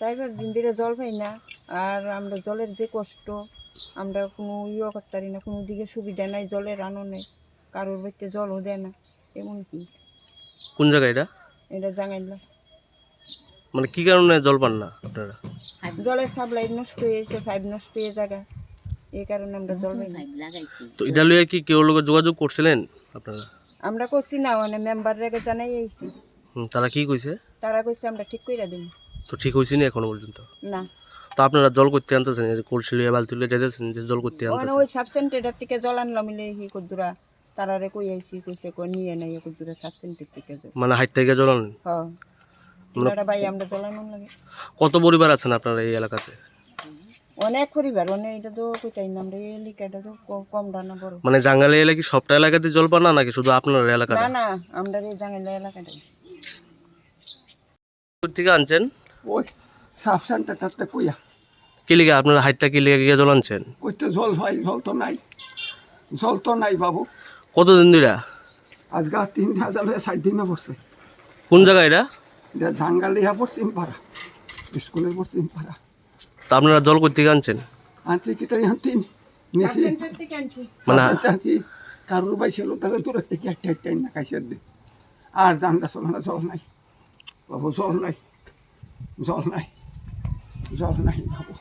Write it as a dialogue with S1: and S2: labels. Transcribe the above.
S1: চার পাঁচ দিন ধরে জল পাই না আর আমরা জলের যে কষ্ট আমরা কোনো ইয়ে করতে পারি না কোনো দিকে সুবিধা নাই জলের আনো নেই কারোর বাড়িতে জলও দেয় না এমন কি?
S2: কোন জায়গায় এটা?
S1: এটা জানাইলাম
S2: মানে কি কারণে জল পান না আপনারা?
S1: জলের সাপ্লাই নষ্ট হয়ে হয়েছে পাইপ নষ্ট হয়ে জায়গা এই কারণে আমরা জল পাই না।
S2: তো এটা লইয়া কি কেউ লোক যোগাযোগ করছিলেন আপনারা?
S1: আমরা করছি না মানে মেম্বার রেগে জানাই আইছি।
S2: তারা কি কইছে?
S1: তারা কইছে আমরা ঠিক কইরা দিব
S2: তো ঠিক হয়েছে না এখনও পর্যন্ত?
S1: না।
S2: তো আপনারা জল করতে আনতেছেন এই যে কলসি লইয়া বালতি লইয়া যাইতেছেন যে জল করতে
S1: মানে
S2: আনতেছেন?
S1: ওই সাব সেন্টারের থেকে জল আনলাম মিলে হি কদ্দুরা। তারারে কই আইছি কইছে কই নিয়ে নাই কদ্দুরা সাব সেন্টার থেকে জল।
S2: মানে হাইট থেকে জল আনেন?
S1: হ্যাঁ ওনারা ভাই আমরা জল আনুন লাগে।
S2: কত পরিবার আছেন আপনারা এই এলাকাতে?
S1: অনেক পরিবার অনেক এটা তো কইতাই না আমরা এই এলাকাটা তো কম রান্না বড়।
S2: মানে জাঙ্গালি এলাকা কি সবটা এলাকাতে জল পান না নাকি শুধু আপনার এলাকাটা?
S1: না না আমরা এই জাঙ্গিলা এলাকাটাই।
S2: কোথা থেকে আনছেন?
S3: ওই সাব সেন্টারটাতে কইয়া।
S2: কি লিগা? আপনারা হাইটটা কি লিগা গিয়ে জল আনছেন
S3: কইতে জল ভাই জল তো নাই। জল তো নাই বাবু।
S2: কতদিন ধরে
S3: আজকে আর তিন হাজার হয়ে ষাট দিনে পড়ছে।
S2: কোন জায়গায় এটা?
S3: এটা জাঙ্গালিয়া পশ্চিম পাড়া স্কুলের পশ্চিম পাড়া
S2: তা আপনারা জল করতে আনছেন?
S3: আনছি
S1: থেকে আনছি।
S2: মানে
S3: সাব সেন্টার আনছি। কারোর বাই ছিল তাহলে দূরের থেকে একটা একটা না কাইসের দিন আর জানলা চলে না জল নাই। বাবু জল নাই। জল নাই জল নাই বাবু